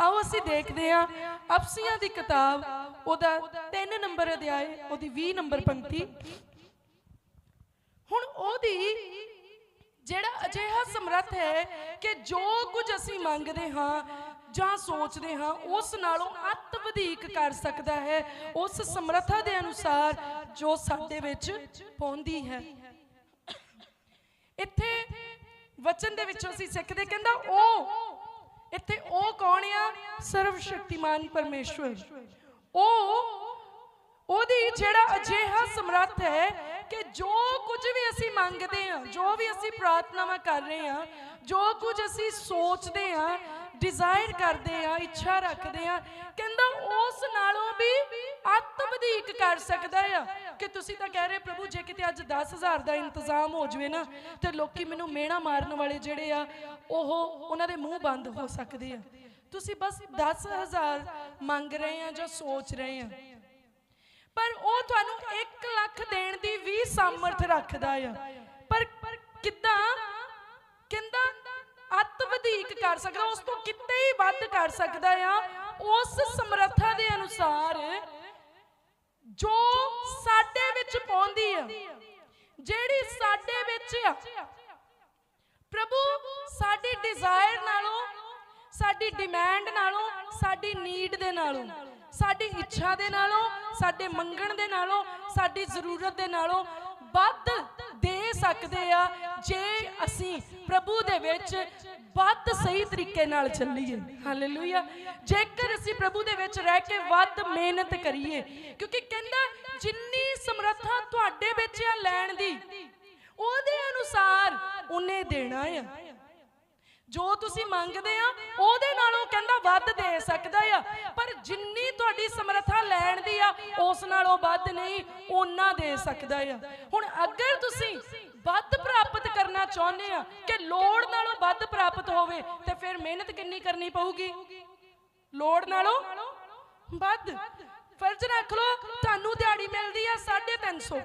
ਆਓ ਅਸੀਂ ਦੇਖਦੇ ਹਾਂ ਅਫਸੀਆਂ ਦੀ ਕਿਤਾਬ, ਉਹਦਾ 3 ਨੰਬਰ ਅਧਿਆਇ, ਉਹਦੀ 20 ਨੰਬਰ ਪੰਕਤੀ। ਹੁਣ ਉਹਦੀ ਜਿਹੜਾ ਅਜਿਹਾ ਸਮਰੱਥ ਹੈ ਕਿ ਜੋ ਕੁਝ ਅਸੀਂ ਮੰਗਦੇ ਹਾਂ ਜਾਂ ਸੋਚਦੇ ਹਾਂ, ਉਸ ਨਾਲੋਂ ਅੱਤ ਵਧੇਕ ਕਰ ਸਕਦਾ ਹੈ, ਉਸ ਸਮਰੱਥਾ ਦੇ ਅਨੁਸਾਰ ਜੋ ਸਾਡੇ ਵਿੱਚ ਪਾਉਂਦੀ ਹੈ। ਇੱਥੇ ਵਚਨ ਦੇ ਵਿੱਚੋਂ ਅਸੀਂ ਸਿੱਖਦੇ, ਕਹਿੰਦਾ, ਉਹ ਇੱਥੇ ਉਹ ਕੌਣ ਆ? ਸਰਵ ਸ਼ਕਤੀਮਾਨ ਪਰਮੇਸ਼ਵਰ। ਉਹ ਉਹਦੀ ਜਿਹੜਾ ਅਜਿਹਾ ਸਮਰੱਥ ਹੈ ਕਿ ਜੋ ਕੁਝ ਵੀ ਅਸੀਂ ਮੰਗਦੇ ਹਾਂ, ਜੋ ਵੀ ਅਸੀਂ ਪ੍ਰਾਰਥਨਾਵਾਂ ਕਰ ਰਹੇ ਹਾਂ, ਜੋ ਕੁਝ ਅਸੀਂ ਸੋਚਦੇ ਹਾਂ, ਡਿਜ਼ਾਇਰ ਕਰਦੇ ਹਾਂ, ਇੱਛਾ ਰੱਖਦੇ ਹਾਂ, ਕਹਿੰਦਾ ਉਸ ਨਾਲੋਂ ਵੀ ਅੱਤ ਵਧੇਕ ਕਰ ਸਕਦਾ ਆ। ਕਿ ਤੁਸੀਂ ਤਾਂ ਕਹਿ ਰਹੇ ਪ੍ਰਭੂ, ਜੇ ਕਿਤੇ ਅੱਜ 10000 ਦਾ ਇੰਤਜ਼ਾਮ ਹੋ ਜਵੇ ਨਾ, ਤੇ ਲੋਕੀ ਮੈਨੂੰ ਮਿਹਣਾ ਮਾਰਨ ਵਾਲੇ ਜਿਹੜੇ ਆ, ਉਹ ਉਹਨਾਂ ਦੇ ਮੂੰਹ ਬੰਦ ਹੋ ਸਕਦੇ ਆ। ਤੁਸੀਂ ਬਸ 10000 ਮੰਗ ਰਹੇ ਆ ਜਾਂ ਸੋਚ ਰਹੇ ਆ। ਪਰ ਉਹ ਤੁਹਾਨੂੰ 1 ਲੱਖ ਦੇਣ ਦੀ ਵੀ ਸਮਰਥ ਰੱਖਦਾ ਆ। ਪਰ ਕਿੱਦਾਂ? ਕਹਿੰਦਾ ਅੱਤ ਵਧੇਕ ਕਰ ਸਕਦਾ, ਉਸ ਤੋਂ ਕਿਤੇ ਹੀ ਵੱਧ ਕਰ ਸਕਦਾ ਆ। ਉਸ ਸਮਰੱਥਾ ਦੇ ਅਨੁਸਾਰ ਜੋ ਸਾਡੇ ਵਿੱਚ ਪਹੁੰਚਦੀ ਆ। ਜਿਹੜੀ ਸਾਡੇ ਵਿੱਚ ਆ। ਪ੍ਰਭੂ, ਸਾਡੀ ਡਿਜ਼ਾਇਰ ਨਾਲੋਂ, ਸਾਡੀ ਡਿਮਾਂਡ ਨਾਲੋਂ, ਸਾਡੀ ਨੀਡ ਦੇ ਨਾਲੋਂ, ਸਾਡੀ ਇੱਛਾ ਦੇ ਨਾਲੋਂ, ਸਾਡੇ ਮੰਗਣ ਦੇ ਨਾਲੋਂ, ਸਾਡੀ ਜ਼ਰੂਰਤ ਦੇ ਨਾਲੋਂ ਵੱਧ ਦੇ ਸਕਦੇ ਆ ਜੇ ਅਸੀਂ ਪ੍ਰਭੂ ਦੇ ਵਿੱਚ ਵੱਧ ਸਹੀ ਤਰੀਕੇ ਨਾਲ ਚੱਲੀਏ। ਹਾਲੇਲੂਇਆ ਜੇਕਰ ਅਸੀਂ ਪ੍ਰਭੂ ਦੇ ਵਿੱਚ ਰਹਿ ਕੇ ਵੱਧ ਮਿਹਨਤ ਕਰੀਏ, ਕਿਉਂਕਿ ਕਹਿੰਦਾ ਜਿੰਨੀ ਸਮਰੱਥਾ ਤੁਹਾਡੇ ਵਿੱਚ ਆ ਲੈਣ ਦੀ, ਉਹਦੇ ਅਨੁਸਾਰ ਉਹਨੇ ਦੇਣਾ ਆ। ਜੋ ਤੁਸੀਂ ਮੰਗਦੇ ਆ, ਉਹਦੇ ਨਾਲੋਂ ਕਹਿੰਦਾ ਵੱਧ ਦੇ ਸਕਦਾ ਆ। ਪਰ ਉਸ ਨਾਲੋਂ ਵੱਧ ਨਹੀਂ ਓਨਾ ਦੇ ਸਕਦਾ ਆ। ਹੁਣ ਅਗਰ ਤੁਸੀਂ ਵੱਧ ਪ੍ਰਾਪਤ ਕਰਨਾ ਚਾਹੁੰਦੇ ਆ ਕਿ ਲੋੜ ਨਾਲੋਂ ਵੱਧ ਪ੍ਰਾਪਤ ਹੋਵੇ, ਤੇ ਫਿਰ ਮਿਹਨਤ ਕਿੰਨੀ ਕਰਨੀ ਪਊਗੀ? ਲੋੜ ਨਾਲੋਂ ਵੱਧ। ਫਰਜ਼ ਰੱਖ ਲਓ, ਤੁਹਾਨੂੰ ਦਿਹਾੜੀ ਮਿਲਦੀ ਆ 350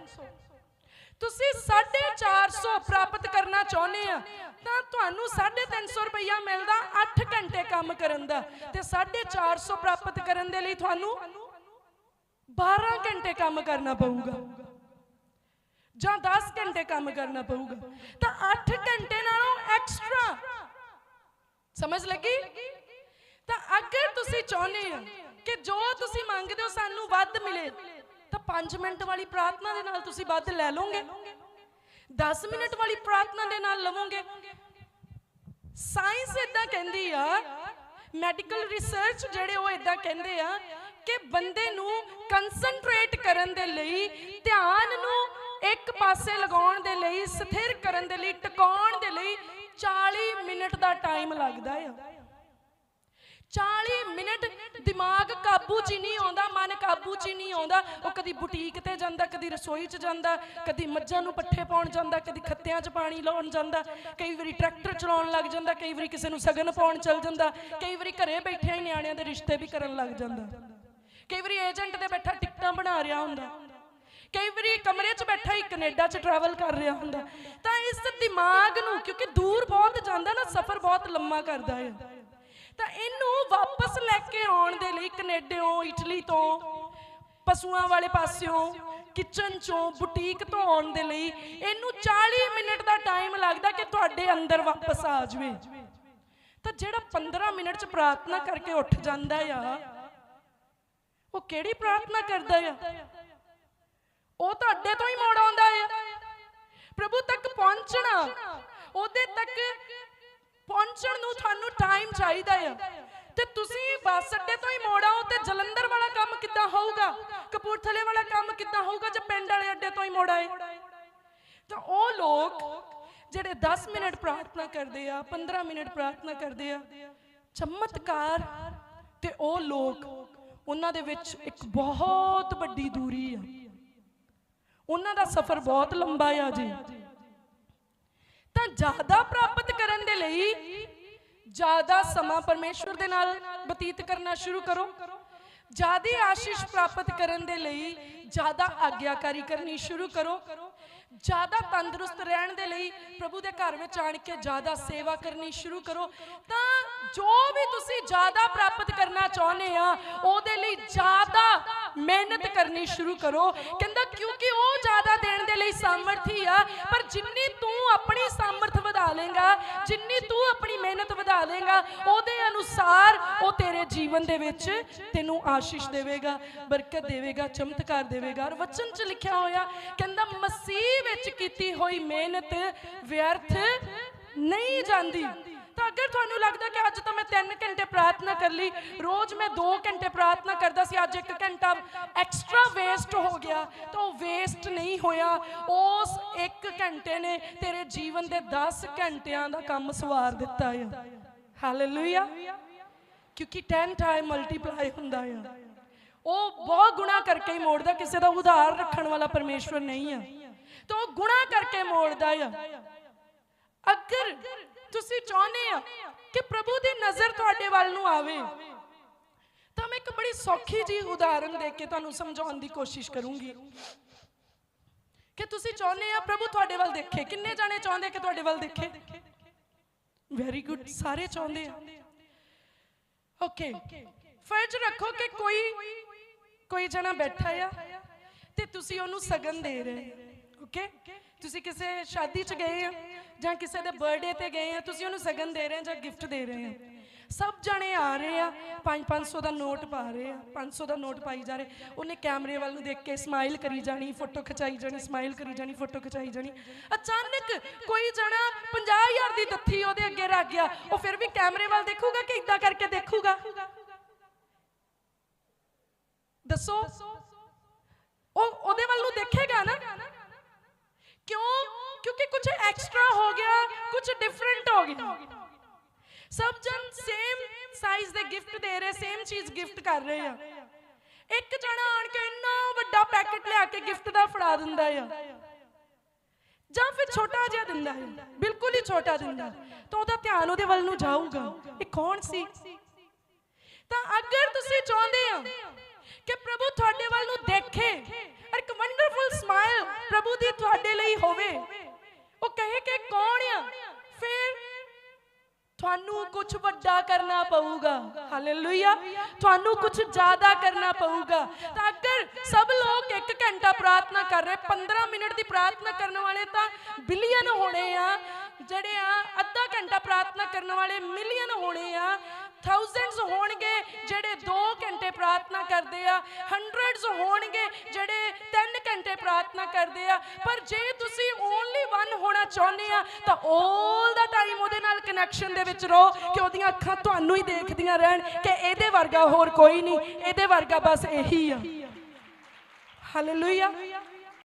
ਤੁਸੀਂ 450 ਪ੍ਰਾਪਤ ਕਰਨਾ ਚਾਹੁੰਦੇ ਆ, ਤਾਂ ਤੁਹਾਨੂੰ 350 ਰੁਪਈਆ ਮਿਲਦਾ 8 ਘੰਟੇ ਕੰਮ ਕਰਨ ਦਾ। ਤੇ 450 ਪ੍ਰਾਪਤ ਕਰਨ ਦੇ ਲਈ ਤੁਹਾਨੂੰ 12 ਘੰਟੇ ਕੰਮ ਕਰਨਾ ਪਊਗਾ। ਜਾਂ 10 ਘੰਟੇ ਕੰਮ ਕਰਨਾ ਪਊਗਾ। ਤਾਂ 8 ਘੰਟੇ ਨਾਲੋਂ ਐਕਸਟਰਾ ਸਮਝ ਲੱਗੀ? ਤਾਂ ਅਗਰ ਤੁਸੀਂ ਚਾਹੁੰਦੇ ਆ ਕਿ ਜੋ ਤੁਸੀਂ ਮੰਗਦੇ ਹੋ ਸਾਨੂੰ ਵੱਧ ਮਿਲੇ, ਤਾਂ 5 ਮਿੰਟ ਵਾਲੀ ਪ੍ਰਾਰਥਨਾ ਦੇ ਨਾਲ ਤੁਸੀਂ ਵੱਧ ਲੈ ਲਓਗੇ। 10 ਮਿੰਟ ਵਾਲੀ ਪ੍ਰਾਰਥਨਾ ਦੇ ਨਾਲ ਲਵੋਗੇ। ਸਾਇੰਸ ਇਦਾਂ ਕਹਿੰਦੀ ਆ, ਮੈਡੀਕਲ ਰਿਸਰਚ ਜਿਹੜੇ ਉਹ ਇਦਾਂ ਕਹਿੰਦੇ ਆ ਬੰਦੇ ਨੂੰ ਕਨਸੈਂਟਰੇਟ ਕਰਨ ਦੇ ਲਈ, ਧਿਆਨ ਨੂੰ ਇੱਕ ਪਾਸੇ ਲਗਾਉਣ ਦੇ ਲਈ, ਸਥਿਰ ਕਰਨ ਦੇ ਲਈ, ਟਿਕਾਉਣ ਦੇ ਲਈ 40 ਮਿੰਟ ਦਾ ਟਾਈਮ ਲੱਗਦਾ ਆ। 40 ਮਿੰਟ ਦਿਮਾਗ ਕਾਬੂ 'ਚ ਹੀ ਨਹੀਂ ਆਉਂਦਾ, ਮਨ ਕਾਬੂ 'ਚ ਹੀ ਨਹੀਂ ਆਉਂਦਾ। ਉਹ ਕਦੀ ਬੁਟੀਕ ਤੇ ਜਾਂਦਾ, ਕਦੀ ਰਸੋਈ 'ਚ ਜਾਂਦਾ, ਕਦੀ ਮੱਝਾਂ ਨੂੰ ਪੱਠੇ ਪਾਉਣ ਜਾਂਦਾ, ਕਦੀ ਖੱਤਿਆਂ 'ਚ ਪਾਣੀ ਲਾਉਣ ਜਾਂਦਾ। ਕਈ ਵਾਰੀ ਟਰੈਕਟਰ ਚਲਾਉਣ ਲੱਗ ਜਾਂਦਾ, ਕਈ ਵਾਰੀ ਕਿਸੇ ਨੂੰ ਸਗਨ ਪਾਉਣ ਚੱਲ ਜਾਂਦਾ। ਕਈ ਵਾਰੀ ਘਰੇ ਬੈਠਿਆਂ ਹੀ ਨਿਆਣਿਆਂ ਦੇ ਰਿਸ਼ਤੇ ਵੀ ਕਰਨ ਲੱਗ ਜਾਂਦਾ। ਕਈ ਵਾਰੀ ਏਜੰਟ ਦੇ ਬੈਠਾ ਟਿਕਟਾਂ ਬਣਾ ਰਿਹਾ ਹੁੰਦਾ। ਕਈ ਵਾਰੀ ਕਮਰੇ 'ਚ ਬੈਠਾ ਹੀ ਕੈਨੇਡਾ 'ਚ ਟਰੈਵਲ ਕਰ ਰਿਹਾ ਹੁੰਦਾ। ਤਾਂ ਇਸ ਦਿਮਾਗ ਨੂੰ, ਕਿਉਂਕਿ ਦੂਰ ਬਹੁਤ ਜਾਂਦਾ ਨਾ, ਸਫ਼ਰ ਬਹੁਤ ਲੰਮਾ ਕਰਦਾ ਹੈ ਤਾਂ ਇਹਨੂੰ ਵਾਪਸ ਲੈ ਕੇ ਆਉਣ ਦੇ ਲਈ ਕੈਨੇਡਿਓਂ, ਇਟਲੀ ਤੋਂ, ਪਸ਼ੂਆਂ ਵਾਲੇ ਪਾਸਿਓਂ, ਕਿਚਨ ਚੋਂ, ਬੁਟੀਕ ਤੋਂ ਆਉਣ ਦੇ ਲਈ ਇਹਨੂੰ 40 ਮਿੰਟ ਦਾ ਟਾਈਮ ਲੱਗਦਾ ਕਿ ਤੁਹਾਡੇ ਅੰਦਰ ਵਾਪਸ ਆ ਜਾਵੇ। ਤਾਂ ਜਿਹੜਾ 15 ਮਿੰਟ ਚ ਪ੍ਰਾਰਥਨਾ ਕਰਕੇ ਉੱਠ ਜਾਂਦਾ ਆ ਉਹ ਕਿਹੜੀ ਪ੍ਰਾਰਥਨਾ ਕਰਦਾ ਆ? ਉਹ ਤਾਂ ਅੱਡੇ ਤੋਂ ਹੀ ਮੋੜ ਆਉਂਦਾ ਆ। ਪ੍ਰਭੂ ਤੱਕ ਪਹੁੰਚਣਾ, ਉਹਦੇ ਤੱਕ ਪਹੁੰਚਣ ਨੂੰ ਤੁਹਾਨੂੰ ਟਾਈਮ ਚਾਹੀਦਾ ਆ। ਤੇ ਤੁਸੀਂ ਬੱਸ ਅੱਡੇ ਤੋਂ ਹੀ ਮੋੜ ਤੇ ਜਲੰਧਰ ਵਾਲਾ ਕੰਮ ਕਿੱਦਾਂ ਹੋਊਗਾ? ਕਪੂਰਥਲੇ ਵਾਲਾ ਕੰਮ ਕਿੱਦਾਂ ਹੋਊਗਾ ਜੇ ਪਿੰਡ ਵਾਲੇ ਅੱਡੇ ਤੋਂ ਹੀ ਮੋੜ ਆਏ? ਤਾਂ ਉਹ ਲੋਕ ਜਿਹੜੇ 10 ਮਿੰਟ ਪ੍ਰਾਰਥਨਾ ਕਰਦੇ ਆ 15 ਮਿੰਟ ਪ੍ਰਾਰਥਨਾ ਕਰਦੇ ਆ, ਚਮਤਕਾਰ ਤੇ ਉਹ ਲੋਕ ਉਹਨਾਂ ਦੇ ਵਿੱਚ ਇੱਕ ਬਹੁਤ ਵੱਡੀ ਦੂਰੀ ਆ। ਉਹਨਾਂ ਦਾ ਸਫ਼ਰ ਬਹੁਤ ਲੰਬਾ ਆ ਜੀ। ਤਾਂ ਜ਼ਿਆਦਾ ਪ੍ਰਾਪਤ ਕਰਨ ਦੇ ਲਈ ਜ਼ਿਆਦਾ ਸਮਾਂ ਪਰਮੇਸ਼ਵਰ ਦੇ ਨਾਲ ਬਤੀਤ ਕਰਨਾ ਸ਼ੁਰੂ ਕਰੋ। ਜ਼ਿਆਦਾ ਆਸ਼ੀਸ਼ ਪ੍ਰਾਪਤ ਕਰਨ ਦੇ ਲਈ ਜ਼ਿਆਦਾ ਆਗਿਆਕਾਰੀ ਕਰਨੀ ਸ਼ੁਰੂ ਕਰੋ। ਜ਼ਿਆਦਾ ਤੰਦਰੁਸਤ ਰਹਿਣ ਦੇ ਲਈ ਪ੍ਰਭੂ ਦੇ ਘਰ ਵਿੱਚ ਆਣ ਕੇ ਜ਼ਿਆਦਾ ਸੇਵਾ ਕਰਨੀ ਸ਼ੁਰੂ ਕਰੋ। ਤਾਂ ਜੋ ਵੀ ਤੁਸੀਂ ਜ਼ਿਆਦਾ ਪ੍ਰਾਪਤ ਕਰਨਾ ਚਾਹੁੰਦੇ ਆ, ਉਹਦੇ ਲਈ ਜ਼ਿਆਦਾ ਮਿਹਨਤ ਕਰਨੀ ਸ਼ੁਰੂ ਕਰੋ। ਕਹਿੰਦਾ, ਕਿਉਂਕਿ ਉਹ ਜ਼ਿਆਦਾ ਦੇਣ ਦੇ ਲਈ ਸਾਮਰਥੀ ਆ, ਪਰ ਜਿੰਨੀ ਤੂੰ ਆਪਣੀ ਸਾਮਰਥ ਵਧਾ ਲੇਗਾ ਜਿੰਨੀ ਤੂੰ ਆਪਣੀ ਮਿਹਨਤ ਵਧਾ ਲੇਗਾ ਉਹਦੇ ਅਨੁਸਾਰ ਉਹ ਤੇਰੇ ਜੀਵਨ ਦੇ ਵਿੱਚ ਤੈਨੂੰ ਆਸ਼ੀਸ਼ ਦੇਵੇਗਾ, ਬਰਕਤ ਦੇਵੇਗਾ, ਚਮਤਕਾਰ ਦੇਵੇਗਾ। ਔਰ ਵਚਨ 'ਚ ਲਿਖਿਆ ਹੋਇਆ, ਕਹਿੰਦਾ, ਮਸੀਹ ਵਿੱਚ ਕੀਤੀ ਹੋਈ ਮਿਹਨਤ ਵਿਅਰਥ ਨਹੀਂ ਜਾਂਦੀ। ਤਾਂ ਅਗਰ ਤੁਹਾਨੂੰ ਲੱਗਦਾ ਕਿ ਅੱਜ ਤਾਂ ਮੈਂ 3 ਘੰਟੇ ਪ੍ਰਾਰਥਨਾ ਕਰ ਲਈ, ਰੋਜ਼ ਮੈਂ 2 ਘੰਟੇ ਪ੍ਰਾਰਥਨਾ ਕਰਦਾ ਸੀ, ਅੱਜ 1 ਘੰਟਾ ਐਕਸਟਰਾ ਵੇਸਟ ਹੋ ਗਿਆ, ਤਾਂ ਉਹ ਵੇਸਟ ਨਹੀਂ ਹੋਇਆ। ਉਸ 1 ਘੰਟੇ ਨੇ ਤੇਰੇ ਜੀਵਨ ਦੇ 10 ਘੰਟਿਆਂ ਦਾ ਕੰਮ ਸਵਾਰ ਦਿੱਤਾ ਹੈ ਹਾਲੇਲੂਇਆ ਕਿਉਂਕਿ 10 ਟਾਈਮ ਮਲਟੀਪਲਾਈ ਹੁੰਦਾ ਆ। ਉਹ ਬਹੁਤ ਗੁਣਾ ਕਰਕੇ ਹੀ ਮੋੜਦਾ, ਕਿਸੇ ਦਾ ਉਧਾਰ ਰੱਖਣ ਵਾਲਾ ਪਰਮੇਸ਼ਵਰ ਨਹੀਂ ਆ। ਤਾਂ ਉਹ ਗੁਣਾ ਕਰਕੇ ਮੋੜਦਾ ਆ। ਅਗਰ ਤੁਸੀਂ ਚਾਹੁੰਦੇ ਆ ਕਿ ਪ੍ਰਭੂ ਦੀ ਨਜ਼ਰ ਤੁਹਾਡੇ ਵੱਲ ਨੂੰ ਆਵੇ, ਤਾਂ ਮੈਂ ਇੱਕ ਬੜੀ ਸੌਖੀ ਜੀ ਉਦਾਹਰਨ ਦੇ ਕੇ ਤੁਹਾਨੂੰ ਸਮਝਾਉਣ ਦੀ ਕੋਸ਼ਿਸ਼ ਕਰੂੰਗੀ। ਕਿ ਤੁਸੀਂ ਚਾਹੁੰਦੇ ਆ ਪ੍ਰਭੂ ਤੁਹਾਡੇ ਵੱਲ ਦੇਖੇ। ਕਿੰਨੇ ਜਾਣੇ ਚਾਹੁੰਦੇ ਕਿ ਤੁਹਾਡੇ ਵੱਲ ਦੇਖੇ? ਵੈਰੀ ਗੁੱਡ ਸਾਰੇ ਚਾਹੁੰਦੇ ਆ। ਓਕੇ ਫਰਜ਼ ਰੱਖੋ ਕਿ ਕੋਈ ਕੋਈ ਜਣਾ ਬੈਠਾ ਆ ਤੇ ਤੁਸੀਂ ਉਹਨੂੰ ਸਗਨ ਦੇ ਰਹੇ ਓਕੇ ਤੁਸੀਂ ਕਿਸੇ ਸ਼ਾਦੀ 'ਚ ਗਏ ਆ ਜਾਂ ਕਿਸੇ ਦੇ ਬਰਥਡੇ ਤੇ ਗਏ ਆ, ਤੁਸੀਂ ਉਹਨੂੰ ਸਗਨ ਦੇ ਰਹੇ ਆ ਜਾਂ ਗਿਫਟ ਦੇ ਰਹੇ ਆ ਸਭ ਜਣੇ ਆ ਰਹੇ ਆ 5-500 ਦਾ ਨੋਟ ਪਾ ਰਹੇ ਆ 500 ਦਾ ਨੋਟ ਪਾਈ ਜਾ ਰਹੇ। ਉਹਨੇ ਕੈਮਰੇ ਵੱਲ ਨੂੰ ਦੇਖ ਕੇ ਸਮਾਈਲ ਕਰੀ ਜਾਣੀ ਫੋਟੋ ਖਿਚਾਈ ਜਾਣੀ ਸਮਾਈਲ ਕਰੀ ਜਾਣੀ ਫੋਟੋ ਖਿਚਾਈ ਜਾਣੀ। ਅਚਾਨਕ ਕੋਈ ਜਣਾ 50000 ਦੀ ਦੱਥੀ ਉਹਦੇ ਅੱਗੇ ਰੱਖ ਗਿਆ, ਉਹ ਫਿਰ ਵੀ ਕੈਮਰੇ ਵੱਲ ਦੇਖੂਗਾ ਕਿ ਇਦਾਂ ਕਰਕੇ ਦੇਖੂਗਾ? ਦੱਸੋ। ਉਹ, ਉਹਦੇ ਵੱਲ ਨੂੰ ਦੇਖੇਗਾ ਨਾ। ਕਿਉਂ? ਕਿਉਂਕਿ ਕੁਝ ਐਕਸਟਰਾ ਹੋ ਗਿਆ ਕੁਝ ਡਿਫਰੈਂਟ ਹੋ ਗਿਆ। ਸਭ ਜਨ ਸੇਮ ਸਾਈਜ਼ ਦੇ ਗਿਫਟ ਦੇ ਰਹੇ ਸੇਮ ਚੀਜ਼ ਗਿਫਟ ਕਰ ਰਹੇ ਆ। ਇੱਕ ਜਣਾ ਆਣ ਕੇ ਇੰਨਾ ਵੱਡਾ ਪੈਕੇਟ ਲਿਆ ਕੇ ਗਿਫਟ ਦਾ ਫੜਾ ਦਿੰਦਾ ਆ। ਜਾਂ ਫਿਰ ਛੋਟਾ ਜਿਹਾ ਦਿੰਦਾ ਹੈ ਬਿਲਕੁਲ ਹੀ ਛੋਟਾ ਦਿੰਦਾ। ਤਾਂ ਉਹਦਾ ਧਿਆਨ ਉਹਦੇ ਵੱਲ ਨੂੰ ਜਾਊਗਾ। ਇਹ ਕੌਣ ਸੀ? ਤਾਂ ਅਗਰ ਤੁਸੀਂ ਚਾਹੁੰਦੇ ਆ ਕਿ ਪ੍ਰਭੂ ਤੁਹਾਡੇ ਵੱਲ ਨੂੰ ਦੇਖੇ। ਔਰ ਇੱਕ ਵੰਡਰਫੁਲ ਸਮਾਈਲ ਪ੍ਰਭੂ ਦੀ ਤੁਹਾਡੇ ਲਈ ਹੋਵੇ। ਉਹ ਕਹੇ ਕਿ ਕੌਣ ਆ? ਫਿਰ ਤੁਹਾਨੂੰ ਕੁਝ ਵੱਡਾ ਕਰਨਾ ਪਊਗਾ। ਹਾਲੇਲੂਇਆ ਤੁਹਾਨੂੰ ਕੁਝ ਜ਼ਿਆਦਾ ਕਰਨਾ ਪਊਗਾ। ਤਾਂ ਅਗਰ ਸਭ ਲੋਕ 1 ਘੰਟਾ ਪ੍ਰਾਰਥਨਾ ਕਰ ਰਹੇ 15 ਮਿੰਟ ਦੀ ਪ੍ਰਾਰਥਨਾ ਕਰਨ ਵਾਲੇ ਤਾਂ ਬਿਲੀਅਨ ਹੋਣੇ ਆ। ਜਿਹੜੇ ਆ ਅੱਧਾ ਘੰਟਾ ਪ੍ਰਾਰਥਨਾ ਕਰਨ ਵਾਲੇ ਮਿਲੀਅਨ ਹੋਣੇ ਆ। ਥਾਊਜ਼ੈਂਡਸ ਹੋਣਗੇ ਜਿਹੜੇ 2 ਘੰਟੇ ਪ੍ਰਾਰਥਨਾ ਕਰਦੇ ਆ ਹੰਡਰਡਸ ਹੋਣਗੇ ਜਿਹੜੇ 3 ਘੰਟੇ ਪ੍ਰਾਰਥਨਾ ਕਰਦੇ ਆ। ਪਰ ਜੇ ਤੁਸੀਂ ਓਨਲੀ ਵਨ ਹੋਣਾ ਚਾਹੁੰਦੇ ਆ, ਤਾਂ 올 ਦਾ ਟਾਈਮ ਉਹਦੇ ਨਾਲ ਕਨੈਕਸ਼ਨ ਦੇ ਵਿੱਚ ਰਹੋ ਕਿ ਉਹਦੀਆਂ ਅੱਖਾਂ ਤੁਹਾਨੂੰ ਹੀ ਦੇਖਦੀਆਂ ਰਹਿਣ ਕਿ ਇਹਦੇ ਵਰਗਾ ਹੋਰ ਕੋਈ ਨਹੀਂ, ਇਹਦੇ ਵਰਗਾ ਬਸ ਇਹੀ ਆ। ਹਾਲੇਲੂਇਆ